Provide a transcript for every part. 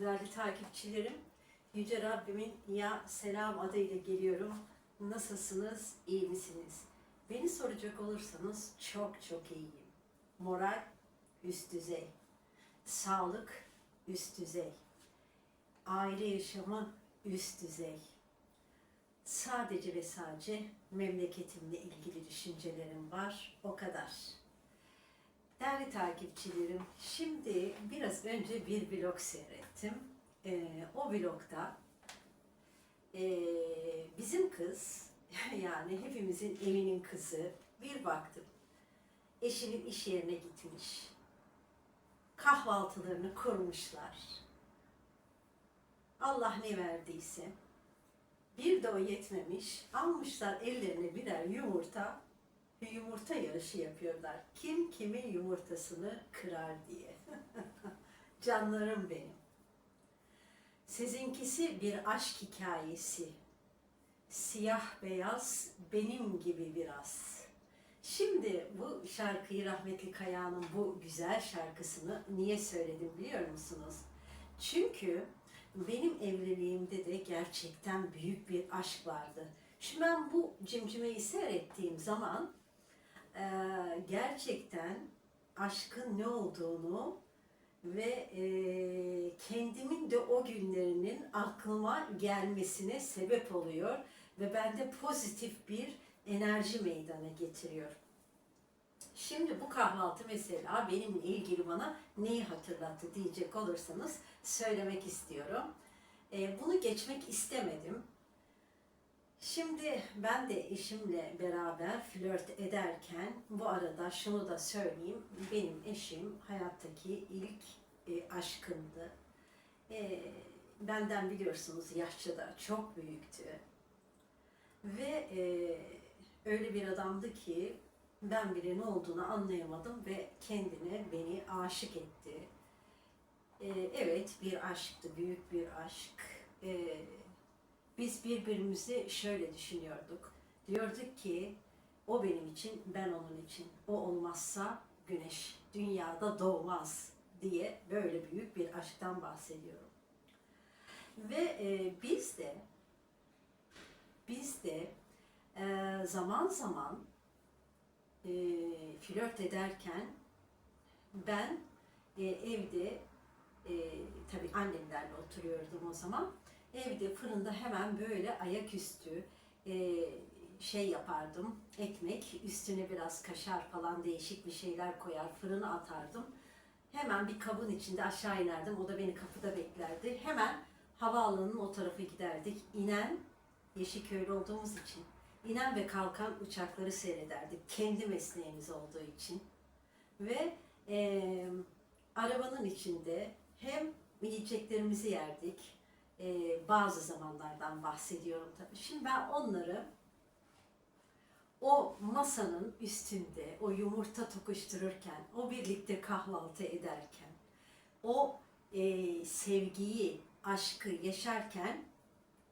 Değerli takipçilerim, Yüce Rabbimin ya selam adıyla geliyorum. Nasılsınız, iyi misiniz? Beni soracak olursanız çok çok iyiyim. Moral üst düzey. Sağlık üst düzey. Aile yaşamı üst düzey. Sadece ve sadece memleketimle ilgili düşüncelerim var. O kadar. Değerli takipçilerim, şimdi biraz önce bir vlog seyrettim. Ee, o vlogda ee, bizim kız, yani hepimizin evinin kızı, bir baktım. Eşinin iş yerine gitmiş. Kahvaltılarını kurmuşlar. Allah ne verdiyse. Bir de o yetmemiş. Almışlar ellerine birer yumurta, yumurta yarışı yapıyorlar. Kim kimin yumurtasını kırar diye. Canlarım benim. Sizinkisi bir aşk hikayesi. Siyah beyaz benim gibi biraz. Şimdi bu şarkıyı rahmetli Kaya'nın bu güzel şarkısını niye söyledim biliyor musunuz? Çünkü benim evliliğimde de gerçekten büyük bir aşk vardı. Şimdi ben bu cimcimeyi seyrettiğim zaman e, gerçekten aşkın ne olduğunu ve e, kendimin de o günlerinin aklıma gelmesine sebep oluyor ve bende pozitif bir enerji meydana getiriyor. Şimdi bu kahvaltı mesela benimle ilgili bana neyi hatırlattı diyecek olursanız söylemek istiyorum. E, bunu geçmek istemedim. Şimdi ben de eşimle beraber flört ederken bu arada şunu da söyleyeyim. Benim eşim hayattaki ilk e, aşkımdı. E, benden biliyorsunuz yaşça da çok büyüktü. Ve e, öyle bir adamdı ki ben bile ne olduğunu anlayamadım ve kendine beni aşık etti. E, evet bir aşktı, büyük bir aşk. E, biz birbirimizi şöyle düşünüyorduk. Diyorduk ki o benim için, ben onun için. O olmazsa güneş dünyada doğmaz diye böyle büyük bir aşktan bahsediyorum. Ve e, biz de biz de e, zaman zaman e, flört ederken ben e, evde e, tabii annemlerle oturuyordum o zaman. Evde fırında hemen böyle ayaküstü e, şey yapardım. Ekmek, üstüne biraz kaşar falan değişik bir şeyler koyar, fırına atardım. Hemen bir kabın içinde aşağı inerdim. O da beni kapıda beklerdi. Hemen havaalanının o tarafı giderdik. İnen, Yeşilköy'lü olduğumuz için inen ve kalkan uçakları seyrederdik. Kendi mesleğimiz olduğu için. Ve e, arabanın içinde hem yiyeceklerimizi yerdik, e, bazı zamanlardan bahsediyorum tabii. Şimdi ben onları o masanın üstünde, o yumurta tokuştururken, o birlikte kahvaltı ederken, o e, sevgiyi, aşkı yaşarken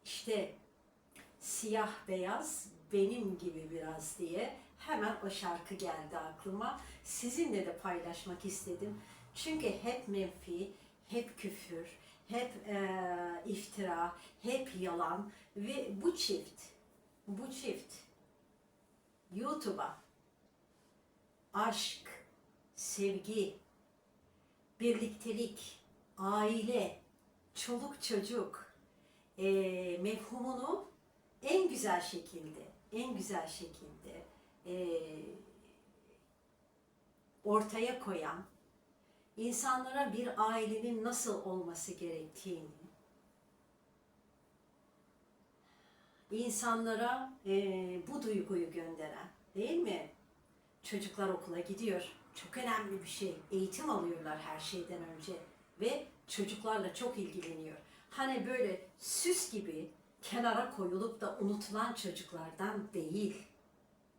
işte siyah beyaz benim gibi biraz diye hemen o şarkı geldi aklıma. Sizinle de paylaşmak istedim. Çünkü hep menfi, hep küfür, hep e, iftira, hep yalan ve bu çift, bu çift YouTube'a aşk, sevgi, birliktelik, aile, çoluk çocuk e, mefhumunu en güzel şekilde, en güzel şekilde e, ortaya koyan, insanlara bir ailenin nasıl olması gerektiğini, insanlara e, bu duyguyu gönderen, değil mi? Çocuklar okula gidiyor. Çok önemli bir şey. Eğitim alıyorlar her şeyden önce ve çocuklarla çok ilgileniyor. Hani böyle süs gibi kenara koyulup da unutulan çocuklardan değil.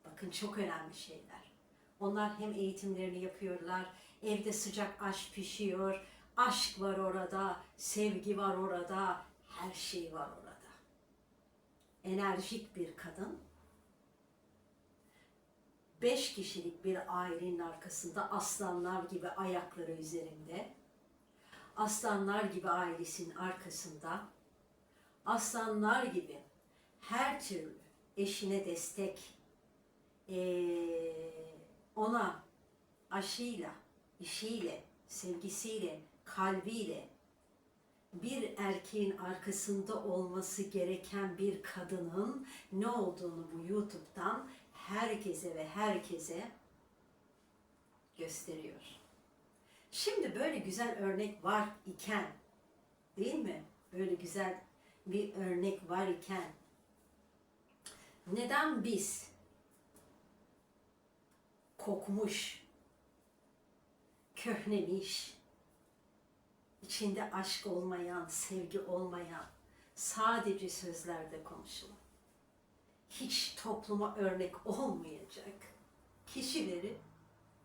Bakın çok önemli şeyler. Onlar hem eğitimlerini yapıyorlar, evde sıcak aş pişiyor, aşk var orada, sevgi var orada, her şey var orada. Enerjik bir kadın, beş kişilik bir ailenin arkasında aslanlar gibi ayakları üzerinde, aslanlar gibi ailesinin arkasında, aslanlar gibi her türlü eşine destek, ona aşıyla, işiyle, sevgisiyle, kalbiyle bir erkeğin arkasında olması gereken bir kadının ne olduğunu bu YouTube'dan herkese ve herkese gösteriyor. Şimdi böyle güzel örnek var iken, değil mi? Böyle güzel bir örnek var iken, neden biz kokmuş, köhnemiş, içinde aşk olmayan, sevgi olmayan, sadece sözlerde konuşulan, hiç topluma örnek olmayacak kişileri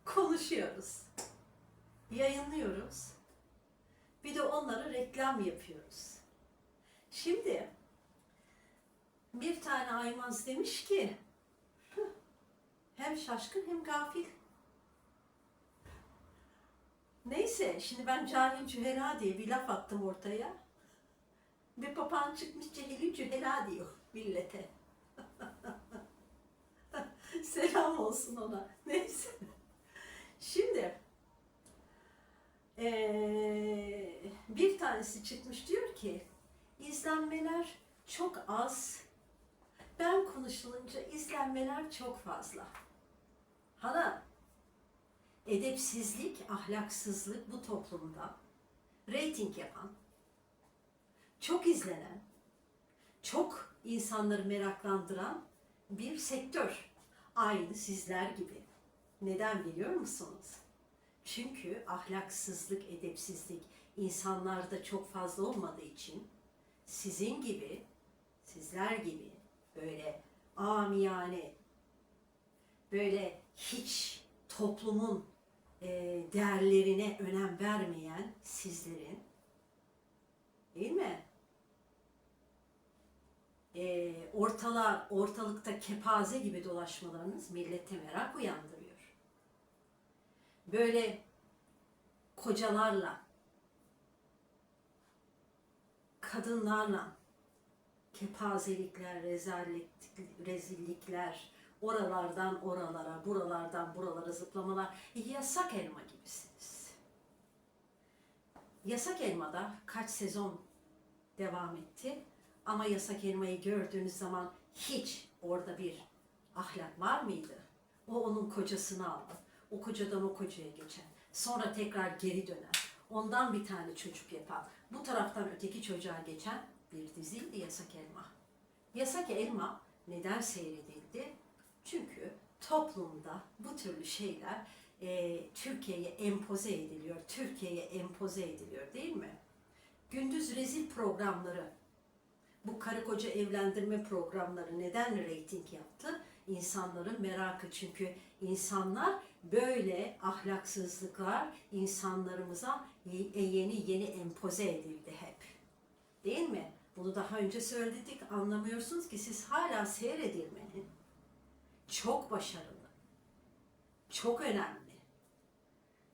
konuşuyoruz, yayınlıyoruz. Bir de onlara reklam yapıyoruz. Şimdi bir tane Aymaz demiş ki "Hıh, hem şaşkın hem gafil. Neyse şimdi ben cahil cühela diye bir laf attım ortaya. Bir papağan çıkmış cehili cühela diyor millete. Selam olsun ona. Neyse. Şimdi eee, bir tanesi çıkmış diyor ki izlenmeler çok az. Ben konuşulunca izlenmeler çok fazla. Hala edepsizlik, ahlaksızlık bu toplumda reyting yapan, çok izlenen, çok insanları meraklandıran bir sektör. Aynı sizler gibi. Neden biliyor musunuz? Çünkü ahlaksızlık, edepsizlik insanlarda çok fazla olmadığı için sizin gibi, sizler gibi böyle amiyane, böyle hiç toplumun değerlerine önem vermeyen sizlerin, değil mi? E, ortala, ortalıkta kepaze gibi dolaşmalarınız millete merak uyandırıyor. Böyle kocalarla, kadınlarla kepazelikler, rezalet, rezillikler, oralardan oralara, buralardan buralara zıplamalar yasak elma gibisiniz. Yasak elmada kaç sezon devam etti ama yasak elmayı gördüğünüz zaman hiç orada bir ahlak var mıydı? O onun kocasını aldı. O kocadan o kocaya geçen. Sonra tekrar geri dönen. Ondan bir tane çocuk yapan. Bu taraftan öteki çocuğa geçen bir diziydi Yasak Elma. Yasak Elma neden seyredildi? Çünkü toplumda bu türlü şeyler e, Türkiye'ye empoze ediliyor. Türkiye'ye empoze ediliyor değil mi? Gündüz rezil programları, bu karı koca evlendirme programları neden reyting yaptı? İnsanların merakı çünkü insanlar böyle ahlaksızlıklar insanlarımıza ye- yeni yeni empoze edildi hep. Değil mi? Bunu daha önce söyledik anlamıyorsunuz ki siz hala seyredilmenin çok başarılı, çok önemli,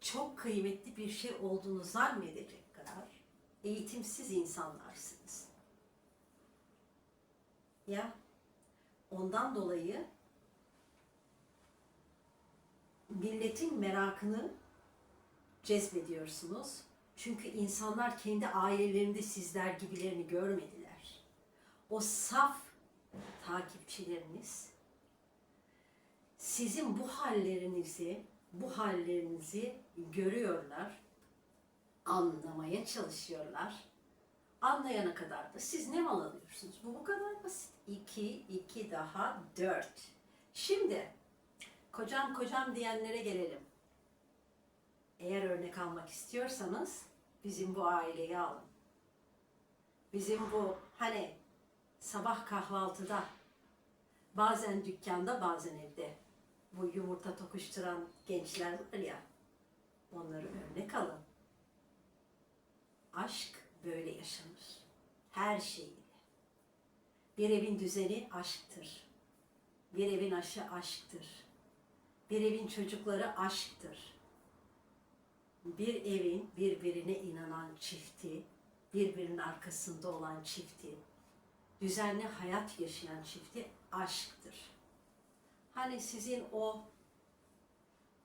çok kıymetli bir şey olduğunu zannedecek kadar eğitimsiz insanlarsınız. Ya ondan dolayı milletin merakını cezbediyorsunuz. Çünkü insanlar kendi ailelerinde sizler gibilerini görmediler. O saf takipçileriniz sizin bu hallerinizi, bu hallerinizi görüyorlar, anlamaya çalışıyorlar. Anlayana kadar da siz ne mal alıyorsunuz? Bu bu kadar basit. 2, 2 daha 4. Şimdi kocam kocam diyenlere gelelim. Eğer örnek almak istiyorsanız bizim bu aileyi alın. Bizim bu hani sabah kahvaltıda bazen dükkanda bazen evde bu yumurta tokuşturan gençler var ya onları örnek alın. Aşk böyle yaşanır. Her şeyiyle. Bir evin düzeni aşktır. Bir evin aşı aşktır. Bir evin çocukları aşktır. bir evin birbirine inanan çifti, birbirinin arkasında olan çifti, düzenli hayat yaşayan çifti aşktır. Hani sizin o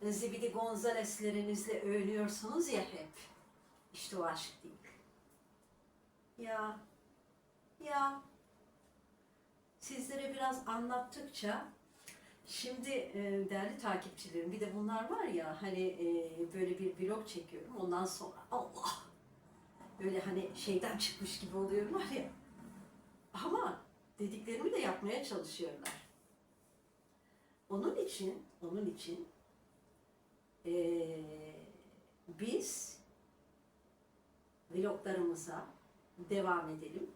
Zibidi Gonzales'lerinizle övünüyorsunuz ya hep. İşte o aşk değil. Ya, ya sizlere biraz anlattıkça şimdi e, değerli takipçilerim bir de bunlar var ya hani e, böyle bir vlog çekiyorum ondan sonra Allah böyle hani şeyden çıkmış gibi oluyorum var ya ama dediklerimi de yapmaya çalışıyorlar. Onun için, onun için eee, biz vloglarımıza devam edelim.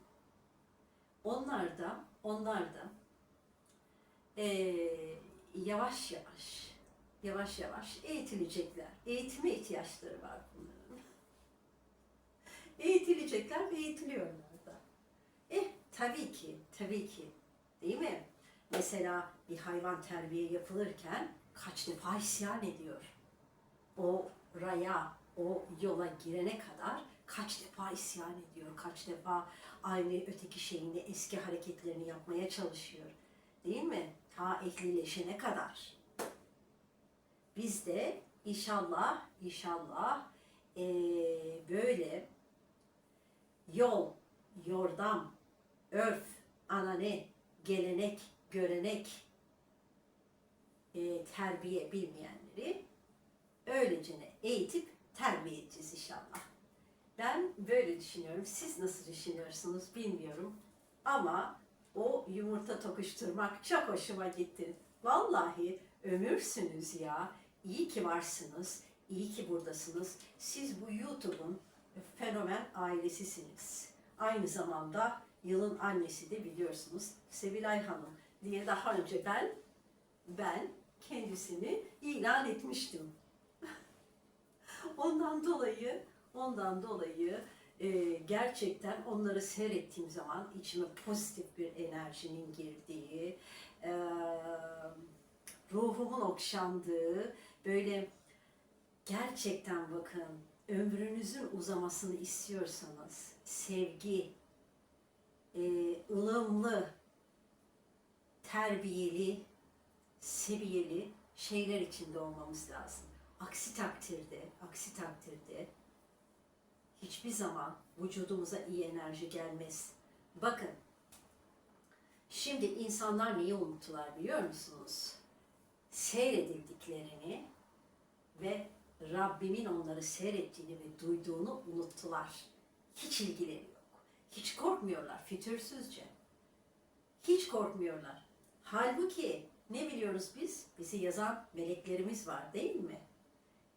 Onlar da, onlar da eee, yavaş yavaş, yavaş yavaş eğitilecekler. Eğitime ihtiyaçları var bunların. Eğitilecekler ve eğitiliyorlar da. Eh tabii ki, tabii ki. Değil mi? Mesela bir hayvan terbiye yapılırken kaç defa isyan ediyor. O raya, o yola girene kadar kaç defa isyan ediyor, kaç defa aynı öteki şeyini, eski hareketlerini yapmaya çalışıyor. Değil mi? Ta ehlileşene kadar. Biz de inşallah, inşallah eee, böyle yol, yordam, örf, anane, gelenek, görenek, e, terbiye bilmeyenleri öylece eğitip terbiye edeceğiz inşallah. Ben böyle düşünüyorum. Siz nasıl düşünüyorsunuz bilmiyorum. Ama o yumurta tokuşturmak çok hoşuma gitti. Vallahi ömürsünüz ya. İyi ki varsınız. İyi ki buradasınız. Siz bu YouTube'un fenomen ailesisiniz. Aynı zamanda yılın annesi de biliyorsunuz Sevilay Hanım diye daha önce ben ben kendisini ilan etmiştim. ondan dolayı ondan dolayı e, gerçekten onları seyrettiğim zaman içime pozitif bir enerjinin girdiği, e, ruhumun okşandığı, böyle gerçekten bakın ömrünüzün uzamasını istiyorsanız sevgi, e, ılımlı, terbiyeli, seviyeli şeyler içinde olmamız lazım. Aksi takdirde, aksi takdirde hiçbir zaman vücudumuza iyi enerji gelmez. Bakın, şimdi insanlar neyi unuttular biliyor musunuz? Seyredildiklerini ve Rabbimin onları seyrettiğini ve duyduğunu unuttular. Hiç ilgileri yok. Hiç korkmuyorlar fütursuzca. Hiç korkmuyorlar. Halbuki ne biliyoruz biz? Bizi yazan meleklerimiz var değil mi?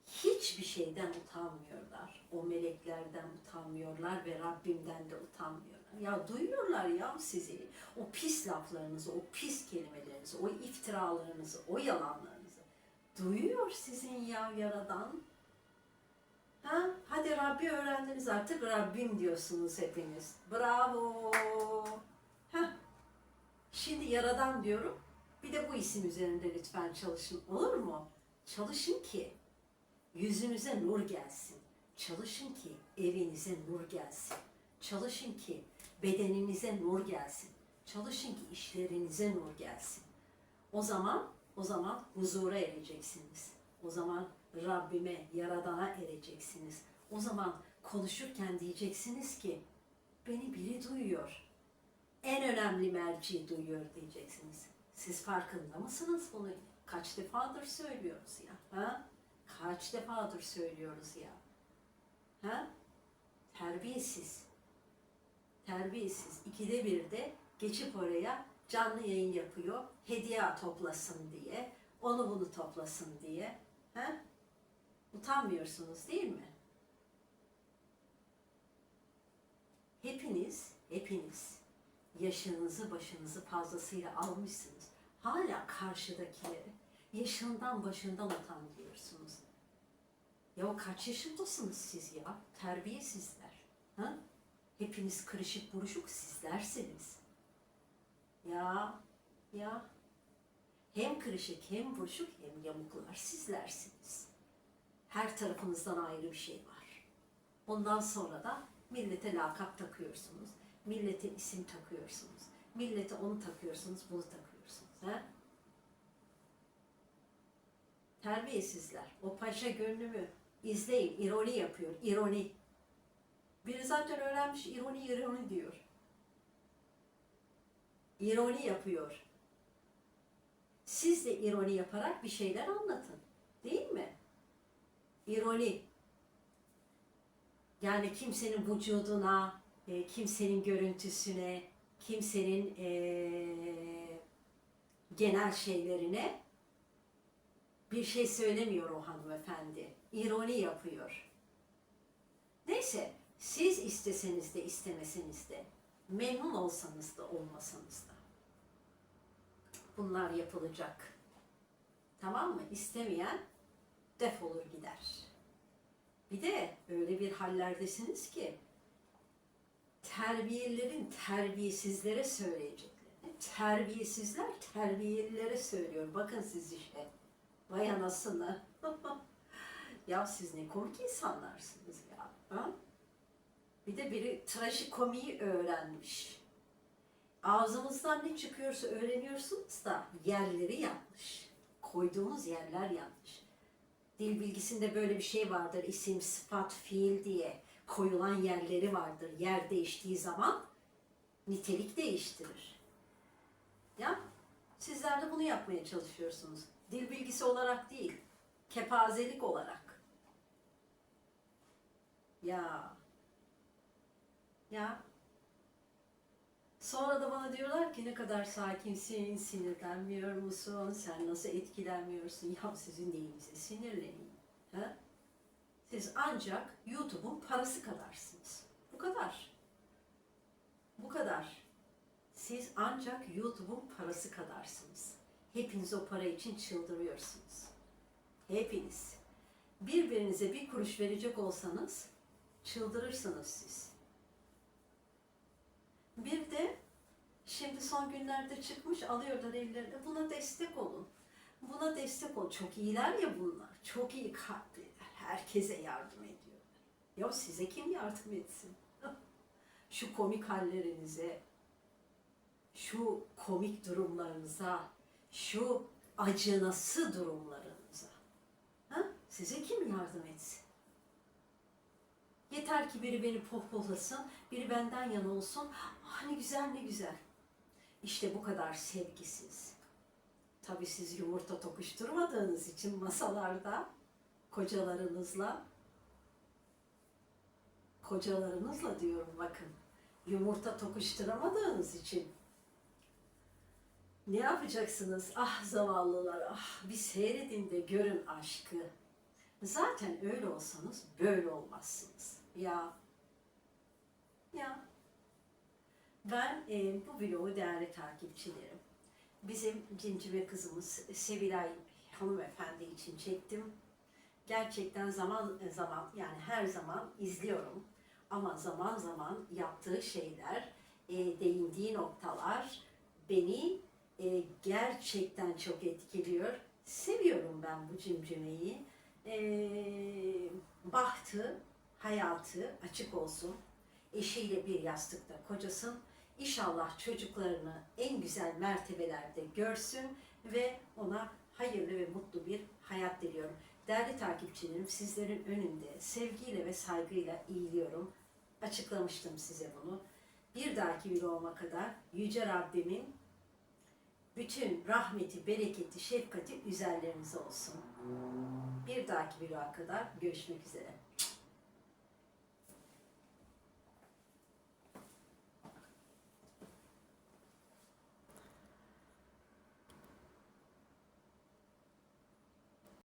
Hiçbir şeyden utanmıyorlar. O meleklerden utanmıyorlar ve Rabbimden de utanmıyorlar. Ya duyuyorlar ya sizi. O pis laflarınızı, o pis kelimelerinizi, o iftiralarınızı, o yalanlarınızı. Duyuyor sizin ya yaradan. Ha? Hadi Rabbi öğrendiniz artık Rabbim diyorsunuz hepiniz. Bravo. Ha? Şimdi yaradan diyorum. Bir de bu isim üzerinde lütfen çalışın. Olur mu? Çalışın ki yüzünüze nur gelsin. Çalışın ki evinize nur gelsin. Çalışın ki bedeninize nur gelsin. Çalışın ki işlerinize nur gelsin. O zaman o zaman huzura ereceksiniz. O zaman Rabbime, Yaradan'a ereceksiniz. O zaman konuşurken diyeceksiniz ki beni biri duyuyor. En önemli merci duyuyor diyeceksiniz. Siz farkında mısınız bunu? Kaç defadır söylüyoruz ya? Ha? Kaç defadır söylüyoruz ya? Ha? Terbiyesiz. Terbiyesiz. İkide bir de geçip oraya canlı yayın yapıyor. Hediye toplasın diye. Onu bunu toplasın diye. Ha? Utanmıyorsunuz değil mi? Hepiniz, hepiniz yaşınızı başınızı fazlasıyla almışsınız. Hala karşıdakileri yaşından başından utanmıyorsunuz. Ya o kaç yaşındasınız siz ya? Terbiyesizler. Ha? Hepiniz kırışık buruşuk sizlersiniz. Ya, ya. Hem kırışık hem buruşuk hem yamuklar sizlersiniz. Her tarafınızdan ayrı bir şey var. Ondan sonra da millete lakap takıyorsunuz. Millete isim takıyorsunuz. Millete onu takıyorsunuz, bunu takıyorsunuz. He? Terbiyesizler. O paşa gönlümü izleyin. ironi yapıyor. ironi. Biri zaten öğrenmiş ironi ironi diyor. İroni yapıyor. Siz de ironi yaparak bir şeyler anlatın. Değil mi? İroni. Yani kimsenin vücuduna, e, kimsenin görüntüsüne, kimsenin e, genel şeylerine bir şey söylemiyor o hanımefendi. İroni yapıyor. Neyse, siz isteseniz de istemeseniz de, memnun olsanız da olmasanız da bunlar yapılacak. Tamam mı? İstemeyen defolur gider. Bir de öyle bir hallerdesiniz ki terbiyelerin terbiyesizlere söyleyeceklerini terbiyesizler terbiyelilere söylüyor. Bakın siz işte. Vay anasını. ya siz ne komik insanlarsınız ya. Ha? Bir de biri trajikomiyi öğrenmiş. Ağzımızdan ne çıkıyorsa öğreniyorsunuz da yerleri yanlış. Koyduğumuz yerler yanlış. Dil bilgisinde böyle bir şey vardır. İsim, sıfat, fiil diye koyulan yerleri vardır. Yer değiştiği zaman nitelik değiştirir. Ya sizler de bunu yapmaya çalışıyorsunuz. Dil bilgisi olarak değil, kepazelik olarak. Ya. Ya. Sonra da bana diyorlar ki ne kadar sakinsin, sinirlenmiyor musun, sen nasıl etkilenmiyorsun? Ya sizin neyinize sinirleneyim? Ha? Siz ancak YouTube'un parası kadarsınız. Bu kadar. Bu kadar. Siz ancak YouTube'un parası kadarsınız. Hepiniz o para için çıldırıyorsunuz. Hepiniz. Birbirinize bir kuruş verecek olsanız çıldırırsınız siz. Bir de şimdi son günlerde çıkmış alıyorlar ellerine buna destek olun. Buna destek ol. Çok iyiler ya bunlar. Çok iyi kalpliler. Herkese yardım ediyorlar. Ya size kim yardım etsin? Şu komik hallerinize, şu komik durumlarınıza, şu acınası durumlarınıza. Ha? Size kim yardım etsin? Yeter ki biri beni pohpohlasın, biri benden yana olsun. Ah ne güzel ne güzel. İşte bu kadar sevgisiz. Tabii siz yumurta tokuşturmadığınız için masalarda kocalarınızla kocalarınızla diyorum bakın. Yumurta tokuşturamadığınız için ne yapacaksınız? Ah zavallılar, ah bir seyredin de görün aşkı. Zaten öyle olsanız böyle olmazsınız. Ya, ya. Ben e, bu vlogu değerli takipçilerim. Bizim cincime kızımız Sevilay hanımefendi için çektim. Gerçekten zaman zaman yani her zaman izliyorum. Ama zaman zaman yaptığı şeyler, e, değindiği noktalar beni e, gerçekten çok etkiliyor. Seviyorum ben bu cimcimeyi. E, bahtı, hayatı açık olsun. Eşiyle bir yastıkta kocasın. İnşallah çocuklarını en güzel mertebelerde görsün ve ona hayırlı ve mutlu bir hayat diliyorum. Değerli takipçilerim sizlerin önünde sevgiyle ve saygıyla iyiliyorum. Açıklamıştım size bunu. Bir dahaki videoma kadar Yüce Rabbimin bütün rahmeti, bereketi, şefkati üzerlerinize olsun. Bir dahaki videoya kadar görüşmek üzere.